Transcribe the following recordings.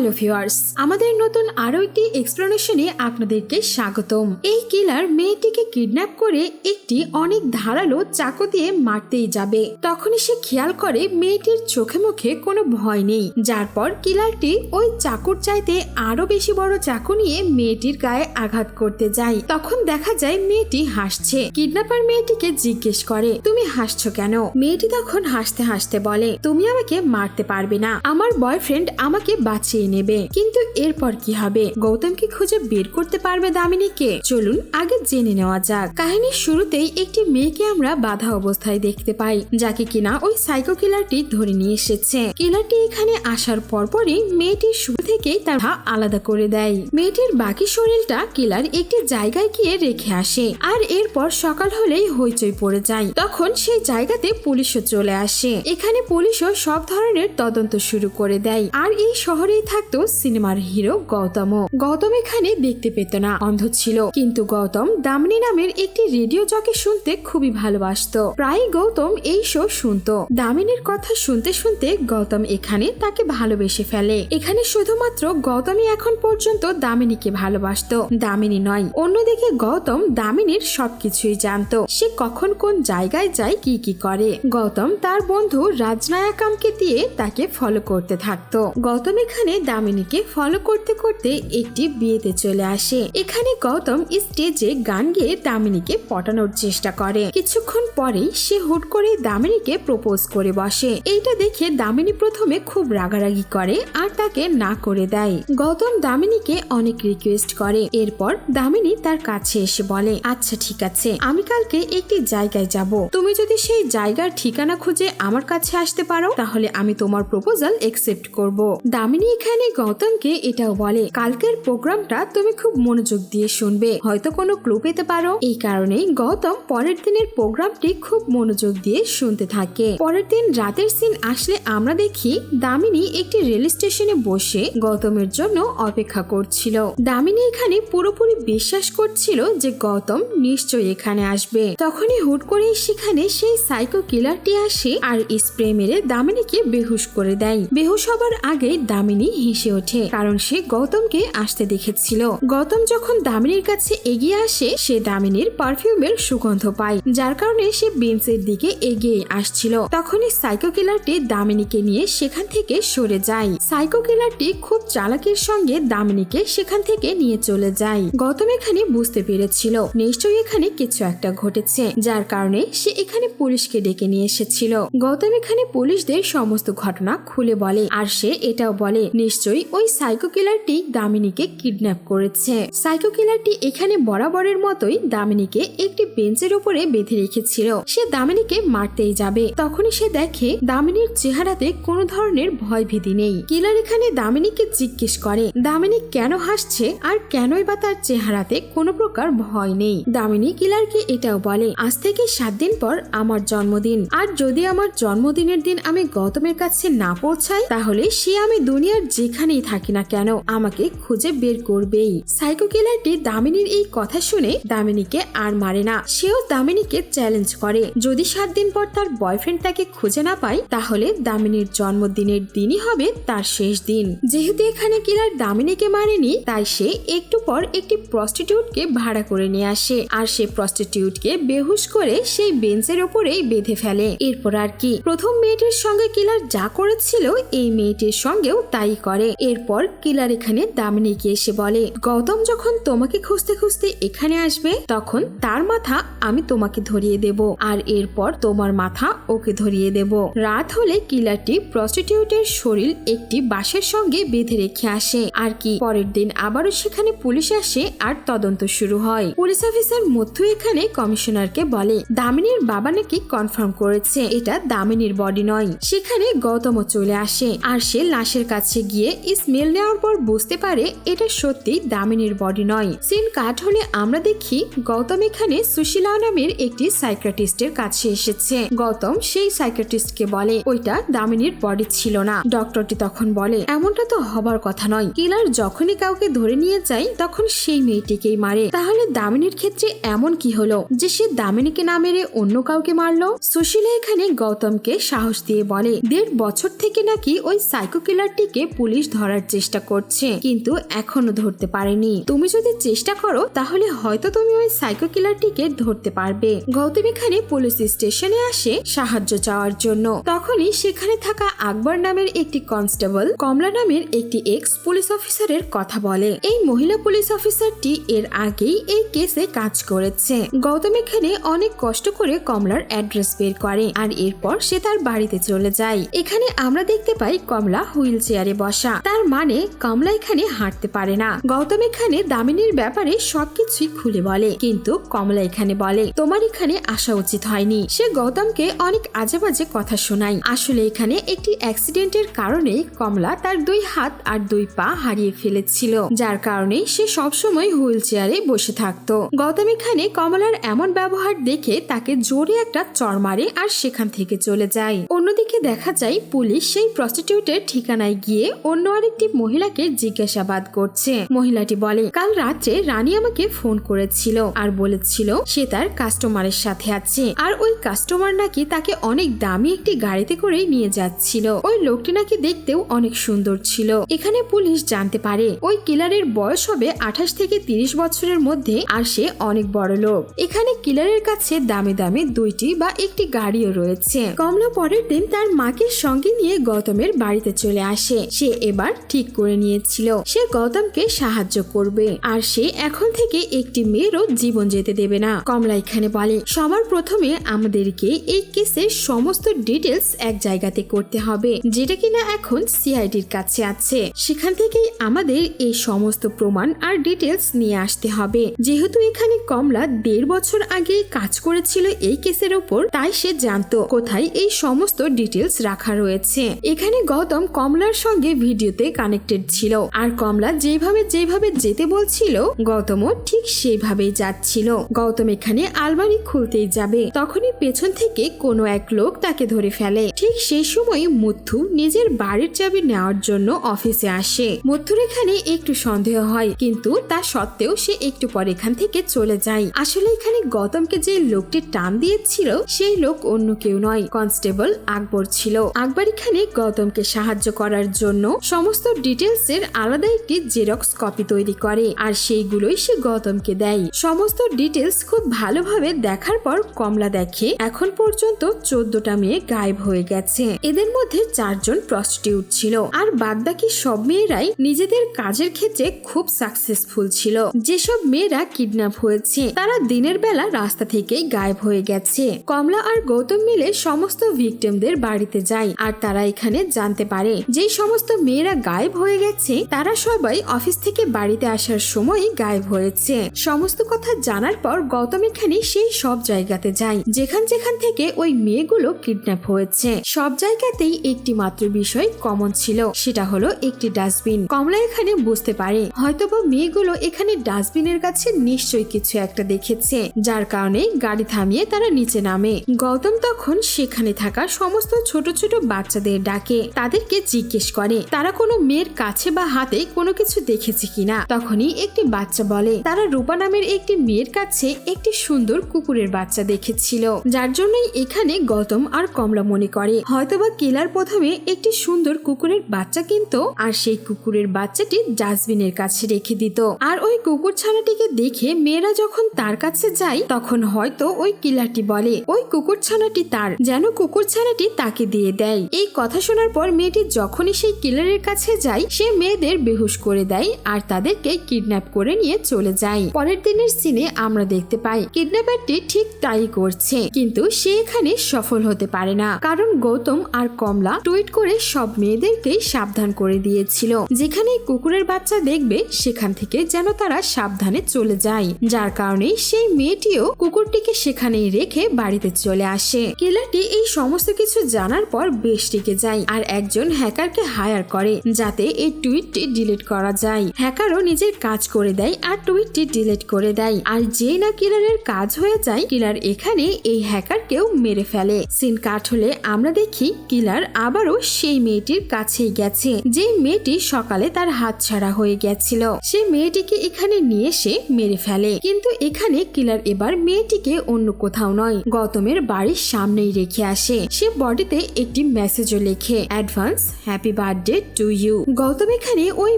Hello viewers, আমাদের নতুন আরও একটি এক্সপ্লেনেশনে আপনাদেরকে স্বাগতম। এই কিলার মেয়েটিকে কিডন্যাপ করে একটি অনেক ধারালো চাকু দিয়ে মারতেই যাবে। তখনই সে খেয়াল করে মেয়েটির চোখে মুখে কোনো ভয় নেই। যার পর কিলারটি ওই চাকুর চাইতে আরও বেশি বড় চাকু নিয়ে মেয়েটির গায়ে আঘাত করতে যায়। তখন দেখা যায় মেয়েটি হাসছে। কিডন্যাপার মেয়েটিকে জিজ্ঞেস করে, তুমি হাসছো কেন? মেয়েটি তখন হাসতে হাসতে বলে, তুমি আমাকে মারতে পারবে না। আমার বয়ফ্রেন্ড আমাকে বাঁচিয়ে নেবে। কিন্তু এরপর কি হবে? গৌতমকে খুঁজে বের করতে পারবে দামিনীকে। চলুন আগে জেনে নেওয়া যাক। কাহিনীর শুরুতেই একটি মেয়েকে আমরা বাধা অবস্থায় দেখতে পাই, যাকে কিনা ওই সাইকো কিলারটি ধরে নিয়ে এসেছে। কিলারটি এখানে আসার পরপরই মেয়েটির শুরু থেকেই তার আলাদা করে দেয়। মেয়েটির বাকি শরীরটা কিলার একটি জায়গায় গিয়ে রেখে আসে, আর এরপর সকাল হলেই হইচই পড়ে যায়। তখন সেই জায়গাতে পুলিশও চলে আসে। এখানে পুলিশও সব ধরনের তদন্ত শুরু করে দেয়, আর এই শহরেই থাকতো সিনেমার হিরো গৌতম গৌতম এখানে দেখতে পেত না, অন্ধ ছিল। কিন্তু গৌতম দামিনী নামের একটি রেডিও জকে শুনতে খুবই ভালোবাসতো। প্রায় গৌতম এই শো শুনতো। দামিনীর কথা শুনতে শুনতে গৌতম এখানে তাকে ভালোবেসে ফেলে। এখানে শুধুমাত্র গৌতমই এখন পর্যন্ত দামিনীকে ভালোবাসতো। দামিনী নয়, অন্যদিকে গৌতম দামিনীর সবকিছুই জানতো। সে কখন কোন জায়গায় যায়, কি কি করে। গৌতম তার বন্ধু রাজনায়াকামকে দিয়ে তাকে ফলো করতে থাকতো। গৌতম এখানে দামিনীকে ফলো করতে করতে একটি বিয়েতে চলে আসে। এখানে গৌতম স্টেজে গান গেয়ে দামিনীকে পটানোর চেষ্টা করে। কিছুক্ষণ পরেই সে হুট করে দামিনীকে প্রপোজ করে বসে। এইটা দেখে দামিনী প্রথমে খুব রাগারাগি করে আর তাকে না করে দেয়। গৌতম দামিনীকে অনেক রিকোয়েস্ট করে। এরপর দামিনী তার কাছে এসে বলে আচ্ছা ঠিক আছে, আমি কালকে একটি জায়গায় যাব। তুমি যদি সেই জায়গার ঠিকানা খুঁজে আমার কাছে আসতে পারো, তাহলে আমি তোমার প্রপোজাল একসেপ্ট করব। দামিনী এখানে গৌতমকে এটাও বলে, কালকের প্রোগ্রামটা তুমি খুব মনোযোগ দিয়ে শুনবে। হয়তো কোনো ক্লু পেতে পারো। এই কারণেই গৌতম পরের দিনের প্রোগ্রামটি খুব মনোযোগ দিয়ে শুনতে থাকে। পরের দিন রাতের সিন আসলে আমরা দেখি দামিনী একটি রেল স্টেশনে বসে গৌতমের জন্য অপেক্ষা করছিল। দামিনী এখানে পুরোপুরি বিশ্বাস করছিল যে গৌতম নিশ্চয়ই এখানে আসবে। তখনই হুট করে সেখানে সেই সাইকো কিলারটি আসে আর স্প্রে মেরে দামিনীকে বেহুশ করে দেয়। বেহুশ হবার আগে দামিনী হেসে ওঠে, কারণ সে গৌতমকে আসতে দেখেছিল। গৌতম যখন দামিনীর কাছে এগিয়ে আসে, সে দামিনীর পারফিউমের সুগন্ধ পায়, যার কারণে সে বেঞ্চের দিকে এগিয়ে আসছিল। তখনই সাইকো কিলারটি দামিনীকে নিয়ে সেখান থেকে সরে যায়। সাইকো কিলারটি খুব চালাকের সঙ্গে দামিনীকে সেখান থেকে নিয়ে চলে যায়। গৌতম এখানে বুঝতে পেরেছিল, নিশ্চয়ই এখানে কিছু একটা ঘটেছে, যার কারণে সে এখানে পুলিশকে ডেকে নিয়ে এসেছিল। গৌতম এখানে পুলিশদের সমস্ত ঘটনা খুলে বলে, আর সে এটাও বলে নিশ্চয়ই ওই সাইকো কিলারটি দামিনীকে কিডন্যাপ করেছে। সাইকো কিলারটি এখানে বরাবরের মতোই দামিনীকে একটি বেঞ্চের উপরে বেঁধে রেখেছিল। সে দামিনীকে মারতেই যাবে। তখনই সে দেখে দামিনীর চেহারাতে কোনো ধরনের ভয় ভীতি নেই। কিলার এখানে দামিনীকে জিজ্ঞেস করে, দামিনী কেন হাসছে? আর কেনই বা তার চেহারাতে কোনো প্রকার ভয় নেই? দামিনী কিলারকে এটাও বলে, আজ থেকে সাত দিন পর আমার জন্মদিন। আর যদি আমার জন্মদিনের দিন আমি গৌতমের কাছে না পৌঁছাই, তাহলে সে আমি দুনিয়ার যেখানেই থাকি না কেন, আমাকে খুঁজে বের করবেই। সাইকো কিলারটি দামিনীর এই কথা শুনে দামিনীকে আর মারে না। সেও দামিনীকে চ্যালেঞ্জ করে। যদি সাত দিন পর তার বয়ফ্রেন্ড তাকে খুঁজে না পায়, তাহলে দামিনীর জন্মদিনের দিনই হবে তার শেষ দিন। যেহেতু এখানে কিলার দামিনীকে মারেনি, তাই সে একটু পর একটি প্রস্টিটিউটকে ভাড়া করে নিয়ে আসে। আর সে প্রস্টিটিউটকে বেহুশ করে সেই বেঞ্চের ওপরেই বেঁধে ফেলে। এরপর আর কি। প্রথম মেয়েটির সঙ্গে কিলার যা করেছিল, এই মেয়েটির সঙ্গেও তাই করে। এরপর কিলার এখানে দামিনীকে এসে বলে, গৌতম যখন তোমাকে খুঁজতে খুঁজতে এখানে আসবে, তখন তার মাথা আমি তোমাকে ধরিয়ে দেব আর এরপর তোমার মাথা ওকে ধরিয়ে দেব। রাত হলে কিলারটি প্রস্টিটিউটের শরীর একটি বাসের সঙ্গে বেঁধে রেখে আসে। আর কি, পরের দিন আবারও সেখানে পুলিশ আসে আর তদন্ত শুরু হয়। পুলিশ অফিসার মধ্যু এখানে কমিশনারকে বলে, দামিনীর বাবা নাকি কনফার্ম করেছে, এটা দামিনীর বডি নয়। সেখানে গৌতম চলে আসে আর সে লাশের কাছে গিয়ে স্মেল নেওয়ার পর বুঝতে পারে এটা সত্যি দামিনীর বডি নয়। সিন কাট হলে আমরা দেখি গৌতম এখানে সুশীলা নামের একটি সাইক্রাটিস্টের কাছে এসেছে। গৌতম সেই সাইক্রাটিস্টকে বলে, ওইটা দামিনীর বডি ছিল না। ডক্টরটি তখন বলে, এমনটা তো হবার কথা নয়। কিলার যখনই কাউকে ধরে নিয়ে যায়, তখন সেই মেয়েটিকেই মারে। তাহলে দামিনীর ক্ষেত্রে এমন কি হলো? যে সে দামিনীকে না মেরে অন্য কাউকে মারলো? সুশীলা এখানে গৌতমকে সাহস দিয়ে বলে, দেড় বছর থেকে নাকি ওই সাইকো কিলারটিকে পুলিশ পুলিশ ধরার চেষ্টা করছে, কিন্তু এখনও ধরতে পারেনি। তুমি যদি চেষ্টা করো, তাহলে হয়তো তুমি ওই সাইকো কিলারটিকে ধরতে পারবে। গৌতম এখানে পুলিশ স্টেশনে আসে সাহায্য চাওয়ার জন্য। তখনই সেখানে থাকা আকবর নামের একটি কনস্টেবল, কমলা নামের একটি এক্স পুলিশ অফিসারের কথা বলে। এই মহিলা পুলিশ অফিসারটি এর আগেই এই কেসে কাজ করেছে। গৌতম এখানে অনেক কষ্ট করে কমলার অ্যাড্রেস বের করে, আর এরপর সে তার বাড়িতে চলে যায়। এখানে আমরা দেখতে পাই কমলা হুইল চেয়ারে বসা। তার মানে কমলা এখানে হাঁটতে পারে না। গৌতম এখানে দামিনীর ব্যাপারে সবকিছুই খুলে বলে। কিন্তু কমলা এখানে বলে, তোমার এখানে আসা উচিত হয়নি। সে গৌতমকে অনেক আজে বাজে কথা শোনায়। আসলে এখানে একটি অ্যাক্সিডেন্টের কারণে কমলা তার দুই হাত আর দুই পা হারিয়ে ফেলেছিল, যার কারণে সে সবসময় হুইল চেয়ারে বসে থাকতো। গৌতম এখানে কমলার এমন ব্যবহার দেখে তাকে জোরে একটা চর মারে আর সেখান থেকে চলে যায়। অন্যদিকে দেখা যায় পুলিশ সেই প্রস্টিটিউটের ঠিকানায় গিয়ে অন্য আরেকটি মহিলাকে জিজ্ঞাসাবাদ করছে। মহিলাটি বলে, কাল রাত্রে রানী আমাকে ফোন করেছিল আর বলেছিল সে তার কাস্টমারের সাথে আছে। আর ওই কাস্টমার নাকি তাকে অনেক দামি একটি গাড়িতে করে নিয়ে যাচ্ছিল। ওই লোকটি নাকি দেখতেও অনেক সুন্দর ছিল। এখানে পুলিশ জানতে পারে, ওই কিলারের বয়স হবে আঠাশ থেকে তিরিশ বছরের মধ্যে আর সে অনেক বড় লোক। এখানে কিলারের কাছে দামে দামে দুইটি বা একটি গাড়িও রয়েছে। কমলা পরের দিন তার মাকে সঙ্গে নিয়ে গৌতমের বাড়িতে চলে আসে। সে এবার ঠিক করে নিয়েছিল। সে গৌতমকে সাহায্য করবে। আর সে এখন থেকে একটি মেয়েরও জীবন যেতে দেবে না। কমলা এখানে বলে, সবার প্রথমে আমাদেরকে এই কেসের সমস্ত ডিটেলস এক জায়গাতে করতে হবে, যেটা কিনা এখন সিআইডির কাছে আছে। সেখান থেকেই আমাদের এই সমস্ত প্রমাণ আর ডিটেলস নিয়ে আসতে হবে। যেহেতু এখানে কমলা দেড় বছর আগে কাজ করেছিল এই কেসের ওপর, তাই সে জানতো কোথায় এই সমস্ত ডিটেলস রাখা রয়েছে। এখানে গৌতম কমলার সঙ্গে ভিডিওতে কানেক্টেড ছিল। আর কমলা যেভাবে যেভাবে যেতে বলছিল, গৌতমও ঠিক সেইভাবেই যাচ্ছিল। গৌতম এখানে আলমারি খুলতেই যাবে। তখনই পেছন থেকে কোনো এক লোক তাকে ধরে ফেলে। ঠিক সেই সময় মুথু নিজের বাড়ির চাবি নেওয়ার জন্য অফিসে আসে। মুথুর এখানে একটু সন্দেহ হয়, কিন্তু তা সত্ত্বেও সে একটু পর এখান থেকে চলে যায়। আসলে এখানে গৌতমকে যে লোকটি টান দিয়েছিল, সেই লোক অন্য কেউ নয়, কনস্টেবল আকবর ছিল। আকবর এখানে গৌতমকে সাহায্য করার জন্য সমস্ত ডিটেলস এর আলাদা একটি জেরক্স কপি তৈরি করে, আর সেইগুলোই সে গৌতমকে দেয়। সমস্ত ডিটেলস খুব ভালোভাবে দেখার পর কমলা দেখে, এখন পর্যন্ত চোদ্দটা মেয়ে গায়েব হয়ে গেছে। এদের মধ্যে চারজন প্রস্টিটিউট ছিল, আর বাদবাকি সব মেয়েরাই নিজেদের কাজের ক্ষেত্রে খুব সাকসেসফুল ছিল। যেসব মেয়েরা কিডন্যাপ হয়েছে, তারা দিনের বেলা রাস্তা থেকেই গায়েব হয়ে গেছে। কমলা আর গৌতম মিলে সমস্ত ভিকটিমদের বাড়িতে যায়, আর তারা এখানে জানতে পারে যে সমস্ত মেয়েরা গায়েব হয়ে গেছে, তারা সবাই অফিস থেকে বাড়িতে আসার সময় গায়েব হয়েছে। সমস্ত কথা জানার পর গৌতম এখানে সেই সব জায়গাতে যায়, যেখান যেখান থেকে ওই মেয়েগুলো কিডন্যাপ হয়েছে। সব জায়গাতেই একটি মাত্র বিষয় কমন ছিল, সেটা হলো একটি ডাস্টবিন কমলা এখানে বুঝতে পারে, হয়তোবা মেয়েগুলো এখানে ডাস্টবিনের কাছে নিশ্চয়ই কিছু একটা দেখেছে, যার কারণে গাড়ি থামিয়ে তারা নিচে নামে। গৌতম তখন সেখানে থাকা সমস্ত ছোট ছোট বাচ্চাদের ডাকে, তাদেরকে জিজ্ঞেস করে তারা কোনো মেয়ের কাছে বা হাতে কোনো কিছু দেখেছে কিনা? তখনই একটি বাচ্চা বলে, তারা রূপা নামের একটি মেয়ের কাছে একটি সুন্দর কুকুরের বাচ্চা দেখেছিল। যার জন্যই এখানে গৌতম আর কমলা মনে করে। হয়তোবা কেলার প্রথমে একটি সুন্দর কুকুরের বাচ্চা কিনতো, আর সেই কুকুরের বাচ্চাটি ডাস্টবিনের কাছে রেখে দিত। আর ওই কুকুর ছানাটিকে দেখে মেয়েরা যখন তার কাছে যায়, তখন হয়তো ওই কিলারটি বলে, ওই কুকুর ছানাটি তার, যেন কুকুর ছানাটি তাকে দিয়ে দেয়। এই কথা শোনার পর মেয়েটি যখনই সেই কিলারের কাছে যায় সে মেয়েদের বেহুশ করে দেয় আর তাদেরকে কিডন্যাপ করে নিয়ে চলে যায়। পরের দিনের সিনে আমরা দেখতে পাই কিডন্যাপারটি ঠিক তাই করছে, কিন্তু সে এখানে সফল হতে পারে না। কারণ গৌতম আর কমলা টুইট করে সব মেয়েদেরকেই সাবধান করে দিয়েছিল। যেখানে কুকুরের বাচ্চা দেখবে, সেখান থেকে যেন তারা সাবধানে চলে যায়। যার কারণে সেই মেয়েটিও কুকুরটিকে সেখানেই রেখে বাড়িতে চলে আসে। কিলারটি এই সমস্ত কিছু জানার পর বেশ টিকে যায়, আর একজন হ্যাকারকে হায়ার করে, যাতে এই টুইটটি ডিলিট করা যায়। হ্যাকারও নিজের কাজ করে দেয় আর টুইটটি ডিলিট করে দেয়। আর যে না কিলারের কাজ হয়ে যায়, কিলার এখানে এই হ্যাকার হ্যাকারকেও মেরে ফেলে। সিন কাট হলে আমরা দেখি কিলার আবারও সেই মেয়েটির কাছেই গেছে, যে মেয়েটি সকালে তার হাত ছাড়া হয়ে গেছিল। সে মেয়েটিকে এখানে নিয়ে এসে মেরে ফেলে। কিন্তু এখানে কিলার এবার মেয়েটিকে অন্য কোথাও নয়, গৌতমের বাড়ির সামনেই রেখে আসে। সে বডিতে একটি মেসেজও লেখে, advance, happy birthday. Birthday to you Gautam এখানে ওই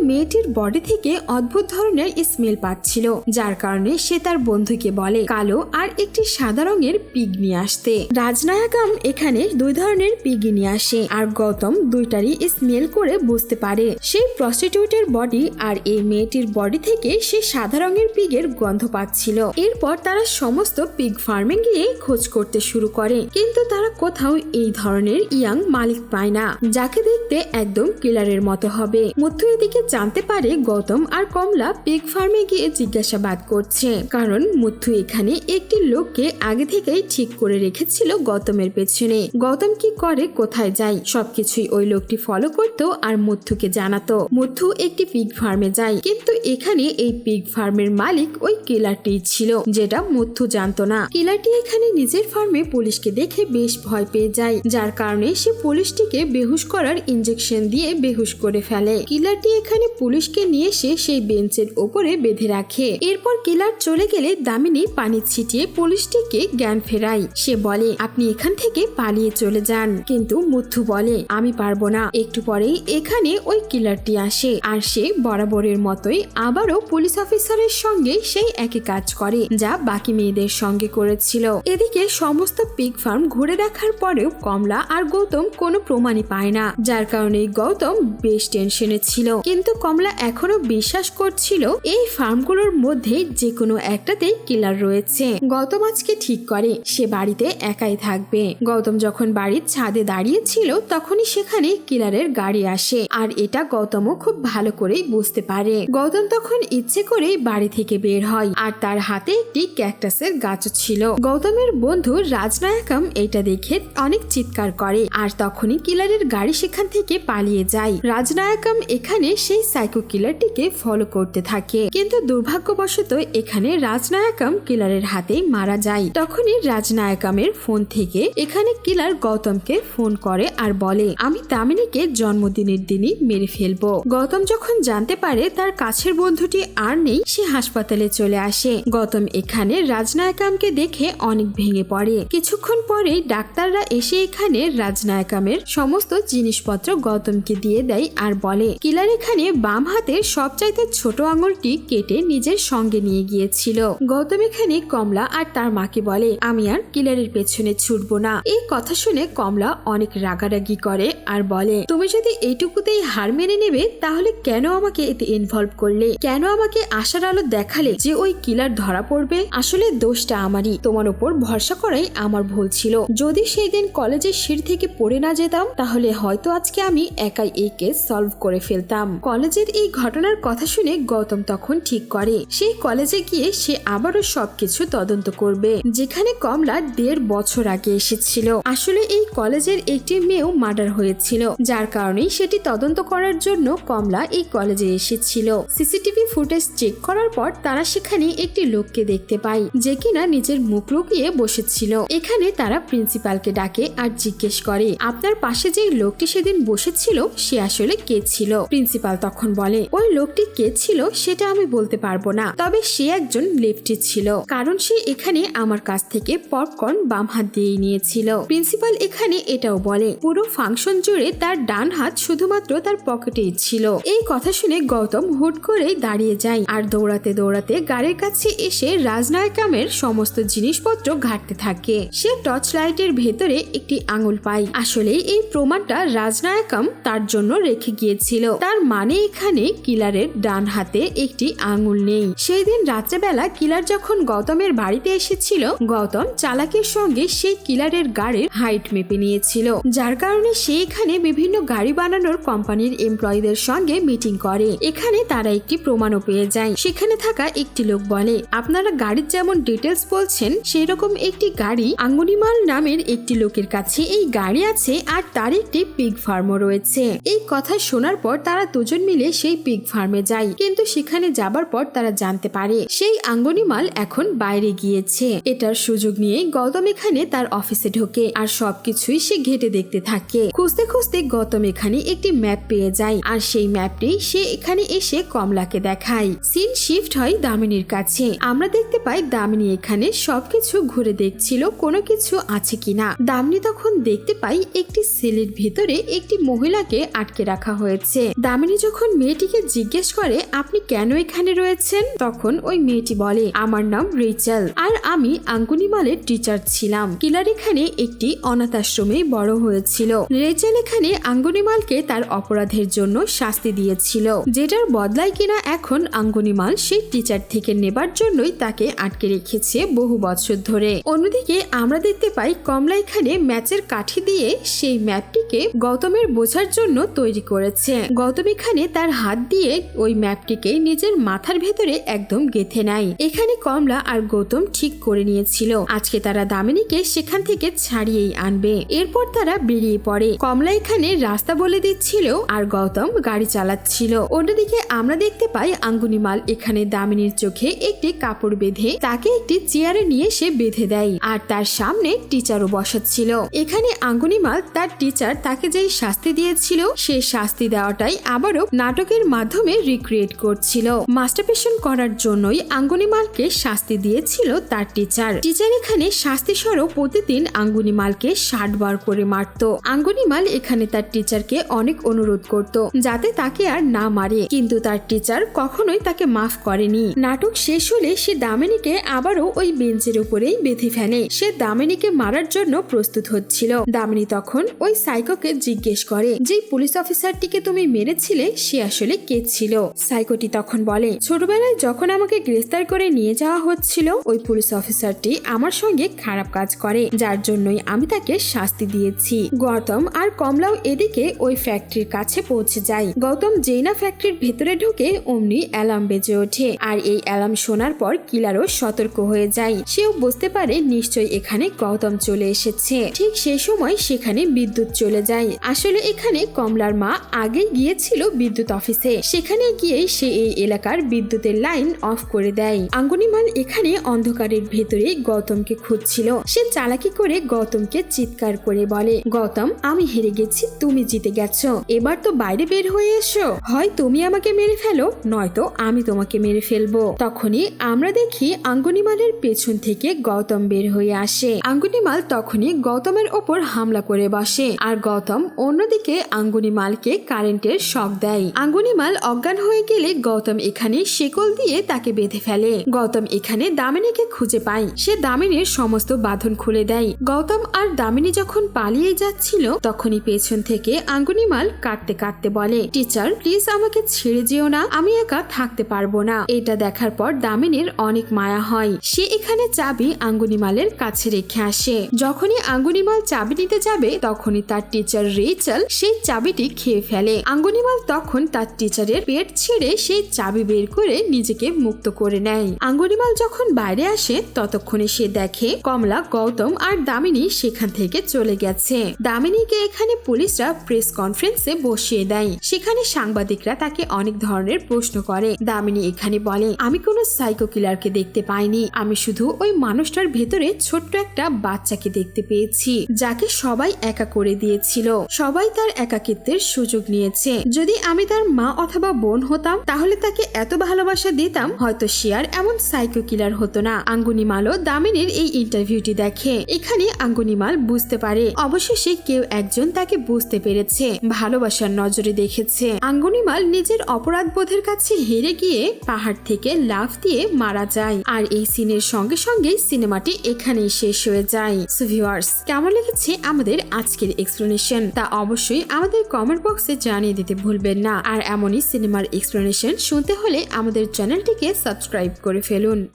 মেয়েটির বডি থেকে অদ্ভুত ধরনের স্মেল পাচ্ছিল, যার কারণে সে তার বন্ধুকে বলে, কালো আর একটি সাদা রঙের পিগ নিয়ে আসতে। রাজনায়কাম এখানে দুই ধরনের পিগি নিয়ে আসে, আর গৌতম দুইটারই স্মেল করে বুঝতে পারে। সেই প্রস্টিটিউটের বডি আর এই মেয়েটির বডি থেকে সে সাদা রঙের পিগের গন্ধ পাচ্ছিল। এরপর তারা সমস্ত পিগ ফার্মে গিয়ে খোঁজ করতে শুরু করে, কিন্তু তারা কোথাও এই ধরনের ইয়াং মালিক পায় না, যাকে দেখতে একদম কিলারের মতো হবে। মুথু এদিকে জানতে পারে গৌতম আর কমলা পিগ ফার্মে গিয়ে জিজ্ঞাসাবাদ করছে। কারণ মুথু এখানে একটি লোককে আগে থেকেই ঠিক করে রেখেছিল গৌতমের পেছনে। গৌতম কি করে কোথায় যায়? সবকিছুই ওই লোকটি ফলো করত আর মুথুকে জানাতো। মুথু একটি পিগ ফার্মে যায়, কিন্তু এখানে এই পিগ ফার্মের মালিক ওই কিলারটি ছিল, যেটা মুথু জানতো না। কিলারটি এখানে নিজের ফার্মে পুলিশকে দেখে বেশ ভয় পেয়ে যায়। যার কারণে সে পুলিশটিকে বেহুশ করার ইঞ্জেকশন দিয়ে বেহুশ করে ফেলে। কিলারটি এখানে পুলিশকে নিয়ে এসে সেই বেঞ্চের ওপরে বেঁধে রাখে। এরপর কিলার চলে গেলে দামিনী পানি ছিটিয়ে পুলিশটিকে জ্ঞান ফেরায়। সে বলে, আপনি এখান থেকে পালিয়ে চলে যান। কিন্তু মুথু বলে, আমি পারব না। একটু পরেই এখানে ওই কিলারটি আসে আর সে বরাবরের মতোই আবারও পুলিশ অফিসারের সঙ্গে সেই একই কাজ করে, যা বাকি মেয়েদের সঙ্গে করেছিল। এদিকে সমস্ত পিগ ফার্ম ঘুরে দেখার পরেও কমলা আর গৌতম কোনো প্রমাণই পায় না, যার কারণে গৌতম বেশ টেনশনে ছিল। কিন্তু কমলা এখনও বিশ্বাস করছিল এই ফার্মগুলোর মধ্যে যে কোনো একটাতে কিলার রয়েছে। গৌতম আজকে ঠিক করে, সে বাড়িতে একাই থাকবে। গৌতম যখন বাড়ির ছাদে দাঁড়িয়েছিল, তখনই সেখানে কিলারের গাড়ি আসে। আর এটা গৌতমও খুব ভালো করেই বুঝতে পারে। গৌতম তখন ইচ্ছে করেই বাড়ি থেকে বের হয়, আর তার হাতে একটি ক্যাকটাসের গাছও ছিল। গৌতমের বন্ধু রাজনায়কম এটা দেখে অনেক চিৎকার করে, আর তখনই কিলারের গাড়ি সেখান থেকে পালিয়ে যায়। রাজনায়কম এখানে সেই সাইকো কিলারটিকে ফলো করতে থাকে। কিন্তু দুর্ভাগ্যবশত এখানে রাজনায়কম কিলারের হাতে মারা যায়। তখনই রাজনায়কমের ফোন থেকে এখানে কিলার গৌতমকে ফোন করে আর বলে, আমি দামিনীকে জন্মদিনের দিনই মেরে ফেলব। গৌতম যখন জানতে পারে তার কাছের বন্ধুটি আর নেই, সে হাসপাতালে চলে আসে। গৌতম এখানে রাজনায়কামকে দেখে অনেক ভেঙে পড়ে। কিছুক্ষণ পরেই ডাক্তাররা এসে এখানে রাজনায়কামের সমস্ত জিনিসপত্র গৌতমকে দিয়ে দেয় আর বলে, কিলার এখানে বাম হাতের সবচাইতে ছোট আঙুলটি কেটে নিজের সঙ্গে নিয়ে গিয়েছিল। গৌতম এখানে কমলা আর তার মাকে বলে, আমি আর কিলারের পেছনে ছুটব না। এই কথা শুনে কমলা অনেক রাগারাগি করে আর বলে, তুমি যদি এইটুকুতেই হার মেনে নেবে, তাহলে কেন আমাকে এতে ইনভলভ করলে? কেন আমাকে আশার আলো দেখালে যে ওই কিলার ধরা পড়বে? আসলে দোষটা আমারই। তোমার উপর ভরসা করাই আমার ভুল ছিল। যদি সেই দিন কলেজের সিঁড়ি থেকে পড়ে না যেতাম, তাহলে হয়তো আজকে আমি একাই এই কেস সলভ করে ফেলতাম। কলেজের এই ঘটনার কথা শুনে গৌতম তখন ঠিক করে। সেই কলেজে গিয়ে সে আবারও সবকিছু তদন্ত করবে, যেখানে কমলা দেড় বছর আগে এসেছিল। আসলে এই কলেজের একটি মেয়েও মার্ডার হয়েছিল, যার কারণে সেটি তদন্ত করার জন্য কমলা এই কলেজে এসেছিল। সিসিটিভি ফুটেজ চেক করার পর তারা সেখানে একটি লোককে দেখতে পায়, যে কিনা নিজের মুখ লুকিয়ে বসেছিল। এখানে তারা প্রিন্সিপালকে ডাকে আর জিজ্ঞেস করে, আপনার পাশে যে লোকটি সেদিন বসেছিল সে আসলে কে ছিল? প্রিন্সিপাল তখন বলে, ওই লোকটি কে ছিল সেটা আমি বলতে পারব না। তবে সে একজন লেফটি ছিল। কারণ সে এখানে আমার কাছ থেকে পপকর্ন বাম হাত দিয়ে নিয়েছিল। প্রিন্সিপাল এখানে এটাও বলে, পুরো ফাংশন জুড়ে তার ডান হাত শুধুমাত্র তার পকেটেই ছিল। এই কথা শুনে গৌতম হুট করেই দাঁড়িয়ে যায় আর দৌড়াতে দৌড়াতে গাড়ির কাছে এসে রাজনায়কামের সমস্ত জিনিসপত্র ঘাটতে থাকে। সে টর্চ লাইটের ভেতরে একটি আঙুল পায়। আসলে এই প্রমাণটা রাজনায়কাম তার জন্য রেখে গিয়েছিল। তার মানে এখানে কিলারের ডান হাতে একটি আঙুল নেই। সেই দিন রাত্রেবেলা কিলার যখন গৌতমের বাড়িতে এসেছিল, গৌতম চালাকের সঙ্গে সেই কিলারের গাড়ির হাইট মেপে নিয়েছিল। যার কারণে সে এখানে বিভিন্ন গাড়ি বানানোর কোম্পানির এমপ্লয়ীদের সঙ্গে মিটিং করে। এখানে তারা একটি প্রমাণও পেয়ে যায়। সেখানে থাকা একটি লোক বলে, আপনারা গাড়ির যেমন ডিটেলস বলছেন সেই রকম একটি গাড়ি আঙ্গুনিমাল নামের একটি লোকের কাছে এই গাড়ি আছে আর তার একটি পিগ ফার্মও রয়েছে। এই কথা শোনার পর তারা দুজন মিলে সেই পিগ ফার্মে যায়। কিন্তু সেখানে যাবার পর তারা জানতে পারে, সেই আঙ্গুনিমাল এখন বাইরে গিয়েছে। এটার সুযোগ নিয়ে গৌতম এখানে তার অফিসে ঢোকে আর সবকিছুই সে ঘেটে দেখতে থাকে। খুঁজতে খুঁজতে গৌতম এখানে একটি ম্যাপ পেয়ে যায় আর সেই ম্যাপটি সে এখানে এসে কমলাকে দেখায়। সিন শিফট হয় দামিনীর কাছে। আমরা দেখতে পাই দামিনী এখানে সবকিছু ঘুরে দেখছিল, কোনো কিছু আছে কিনা। দামিনী তখন দেখতে পাই একটি সেলের ভিতরে একটি মহিলাকে আটকে রাখা হয়েছে। দামিনী যখন মেয়েটিকে জিজ্ঞেস করে, আপনি কেন এখানে রয়েছেন? তখন ওই মেয়েটি বলে, আমার নাম রিচাল আর আমি আঙ্গুনিমালের টিচার ছিলাম। কিলার এখানে একটি অনাথ আশ্রমে বড় হয়েছিল। রেচেল এখানে আঙ্গুনিমালকে তার অপরাধের জন্য শাস্তি দিয়েছিল, যেটার বদলায় কিনা এখন আঙ্গুনিমাল সেই টিচার থেকে নেবার জন্যই তাকে আটকে রেখেছে বহু বছর ধরে। অন্যদিকে আমরা দেখতে পাই, কমলা এখানে ম্যাচের কাঠি দিয়ে সেই ম্যাপটিকে গৌতমের বোঝার জন্য তৈরি করেছে। গৌতম এখানে তার হাত দিয়ে ওই ম্যাপটিকে নিজের মাথার ভেতরে একদম গেথে নেয়। এখানে কমলা আর গৌতম ঠিক করে নিয়েছিল। আজকে তারা দামিনীকে সেখান থেকে ছাড়িয়েই আনবে। এরপর তারা বেরিয়ে পড়ে। কমলা এখানে রাস্তা বলে দিচ্ছিল আর গৌতম গাড়ি চালাচ্ছিল। অন্যদিকে আমরা দেখতে পাই আঙ্গুনিমাল এখানে দামিনীর চোখে একটি কাপড় বেঁধে তাকে একটি চেয়ারে নিয়ে সে বেঁধে দেয় আর তার সামনে টিচারও বসাচ্ছিল। এখানে আঙ্গুনিমাল তার টিচার তাকে যেই শাস্তি দিয়েছিল সেই শাস্তি দেওয়াটাই আবারও নাটকের মাধ্যমে রিক্রিয়েট করছিল। মাস্টারপেশন করার জন্যই আঙ্গুনিমালকে শাস্তি দিয়েছিল তার টিচার টিচার এখানে শাস্তি স্বরূপ প্রতিদিন আঙ্গুনিমালকে ষাট বার করে মারত। আঙ্গুনিমাল এখানে তার টিচারকে অনেক অনুরোধ করত যাতে তাকে আর না মারে। কিন্তু তার টিচার কখনোই তাকে মাফ করেনি। নাটক শেষ হলে সে দামিনীকে আবারও ওই বেঞ্চের উপরেই বেঁধে ফেলে। সে দামিনীকে মারার জন্য প্রস্তুত হচ্ছিল। দামিনী তখন ওই সাইকোকে জিজ্ঞেস করে যে পুলিশ অফিসারটিকে তুমি মেরেছিলে, সে আসলে কে ছিল? সাইকোটি তখন বলে, ছোটবেলায় যখন আমাকে গ্রেফতার করে নিয়ে যাওয়া হচ্ছিল, ওই পুলিশ অফিসারটি আমার সঙ্গে খারাপ কাজ করে, যার জন্যই আমি তাকে শাস্তি দিয়েছি। গৌতম আর কমলাও এদিকে ওই ফ্যাক্টরির কাছে পৌঁছে যায়। গৌতম যেই না ফ্যাক্টরির ভেতরে ঢুকে অমনি অ্যালার্ম বেজে ওঠে, আর এই অ্যালার্ম শোনার পর কিলারও সতর্ক হয়ে যায়। সেও বুঝতে পারে নিশ্চয়ই এখানে গৌতম চলে এসেছে। ঠিক সেই সময় সেখানে বিদ্যুৎ চলে যায়। আসলে এখানে কমলার মা আগে গিয়েছিল বিদ্যুৎ অফিসে। সেখানে গিয়েই সে এই এলাকার বিদ্যুতের লাইন অফ করে দেয়। আঙ্গুনিমাল এখানে অন্ধকারের ভেতরে গৌতমকে খুঁজছিল। সে চালাকি করে গৌতমকে চিৎকার করে বলে, গৌতম, আমি হেরে গেছি, তুমি জিতে গেছো। এবার তো বাইরে বের হয়ে এসো। হয় তুমি আমাকে মেরে ফেলো, নয়তো আমি তোমাকে মেরে ফেলব। তখনই আমরা দেখি আঙ্গুনিমালের পেছন থেকে গৌতম বের হয়ে আসে। আঙ্গুনিমাল তখনই গৌতমের ওপর হামলা করে বসে। আর গৌতম অন্যদিকে আঙ্গুনিমালকে কারেন্টের শক দেয়। আঙ্গুনিমাল অজ্ঞান হয়ে গেলে গৌতম এখানে শেকল দিয়ে তাকে বেঁধে ফেলে। গৌতম এখানে দামিনীকে খুঁজে পায়। সে দামিনীর সমস্ত বাঁধন খুলে দেয়। গৌতম আর দামিনী যখন পালিয়ে যাচ্ছিল, তখনই পেছন থেকে আঙ্গুনিমাল কাটতে কাঁদতে বলে, টিচার, প্লিজ আমাকে ছেড়ে যেও না। আমি একা থাকতে পারব না। এটা দেখার পর দামিনীর অনেক মায়া হয়। সে এখানে চাবি আঙ্গুনিমালের কাছে রেখে আসে। যখনই আঙ্গুনিমাল চাবি নিতে যাবে, তখনই তার টিচার রেচেল সেই চাবিটি খেয়ে ফেলে। আঙ্গুনিমাল তখন তার টিচারের পেট ছেড়ে সেই চাবি বের করে নিজেকে মুক্ত করে নেয়। আঙ্গুনিমাল যখন বাইরে আসে, ততক্ষণে সে দেখে কমলা, গৌতম আর দামিনী সেখান থেকে চলে গেছে। দামিনীকে এখানে পুলিশরা প্রেস কনফারেন্সে বসিয়ে দেয়। সেখানে সাংবাদিকরা তাকে অনেক ধরনের প্রশ্ন করে। দামিনী এখানে বলে, আমি কোনো সাইকো কিলারকে দেখতে পাইনি। আমি শুধু ওই মানুষটার ভেতরে ছোট্ট একটা বাচ্চাকে দেখতে পেয়েছি, যাকে সবাই একা করে দিয়েছিল। সবাই তার একাকিত্বের সুযোগ নিয়েছে। যদি আমি তার মা অথবা বোন হতাম, তাহলে তাকে এত ভালোবাসা দিতাম, হয়তো আর এমন সাইকো কিলার হতো না। আঙ্গুনিমালও দামিনীর এই ইন্টারভিউটি দেখে। এখানে আঙ্গুনিমাল বুঝতে পারে। অবশেষে কেউ একজন তাকে বুঝতে পেরেছে। ভালোবাসার নজরে দেখেছে। আঙ্গুনিমাল নিজের অপরাধ বোধের কাছে হেরে গিয়ে পাহাড় থেকে লাফ দিয়ে মারা যায়। আর এই সিনের সঙ্গে সঙ্গে সিনেমাটি এখানেই শেষ হয়ে যায়। সো ভিউয়ার্স কেমন লেগেছে আমাদের আজকের এক্সপ্লেনেশন তা অবশ্যই আমাদের কমেন্ট বক্সে জানিয়ে দিতে ভুলবেন না। আর এমনই সিনেমার এক্সপ্লেনেশন শুনতে হলে আমাদের চ্যানেলটিকে সাবস্ক্রাইব করে ফেলুন।